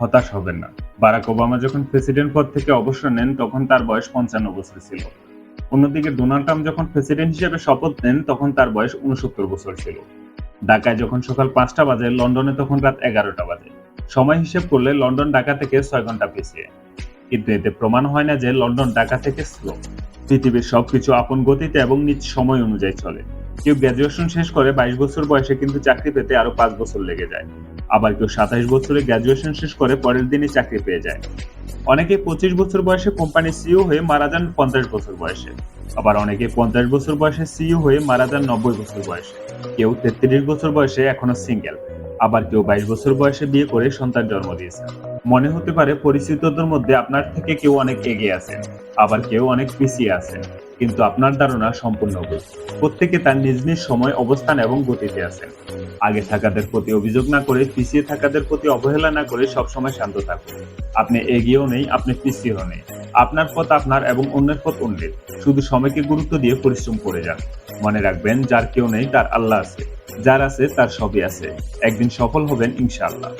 হতাশ হবেন না। বারাক ওবামা যখন প্রেসিডেন্ট পদ থেকে অবসর নেন, তখন তার বয়স পঞ্চান্ন বছর ছিল। অন্যদিকে ডোনাল্ড ট্রাম্প যখন প্রেসিডেন্ট হিসেবে শপথ নেন, তখন তার বয়স উনসত্তর বছর ছিল। ঢাকায় যখন সকাল পাঁচটা বাজে, লন্ডনে তখন রাত এগারোটা বাজে। সময় হিসেব করলে লন্ডন, ঢাকা থেকে ছয় ঘণ্টা পিছিয়ে। কিন্তু এতে প্রমাণ হয় না যে লন্ডন, ঢাকা থেকে স্লো। পৃথিবীর সবকিছু আপন গতিতে এবং নিজ সময় অনুযায়ী চলে। কেউ গ্র্যাজুয়েশন শেষ করে বাইশ বছর বয়সে কিন্তু চাকরি পেতে আরও পাঁচ বছর লেগে যায়। আবার কেউ সাতাইশ বছরে গ্র্যাজুয়েশন শেষ করে পরের দিনই চাকরি পেয়ে যায়। অনেকে পঁচিশ বছর বয়সে কোম্পানি সিইও হয়ে মারা যান পঞ্চাশ বছর বয়সে। আবার অনেকে পঞ্চাশ বছর বয়সে সিইও হয়ে মারা যান নব্বই বছর বয়সে। কেউ তেত্রিশ বছর বয়সে এখনও সিঙ্গেল আবার কেউ বাইশ বছর বয়সে বিয়ে করে সন্তান জন্ম দিয়েছেন। মনে হতে পারে পরিচিতদের মধ্যে আপনার থেকে কেউ অনেক এগিয়ে আছেন, আবার কেউ অনেক পিছিয়ে আছেন। কিন্তু আপনার ধারণা সম্পূর্ণ ভুল। প্রত্যেকে তার নিজ নিজ সময়, অবস্থান এবং গতিতে আছেন। আগে থাকাদের প্রতি অভিযোগ না করে, পিছিয়ে থাকাদের প্রতি অবহেলা না করে সবসময় শান্ত থাকুন। আপনি এগিয়েও নেই, আপনি পিছিয়েও নেই। আপনার পথ আপনার এবং অন্যের পথ অন্যের। শুধু সময়কে গুরুত্ব দিয়ে পরিশ্রম করে যান। মনে রাখবেন, যার কেউ নেই, তার আল্লাহ আছে। যার আছে, তার সবই আছে। একদিন সফল হবেন, ইনশাআল্লাহ।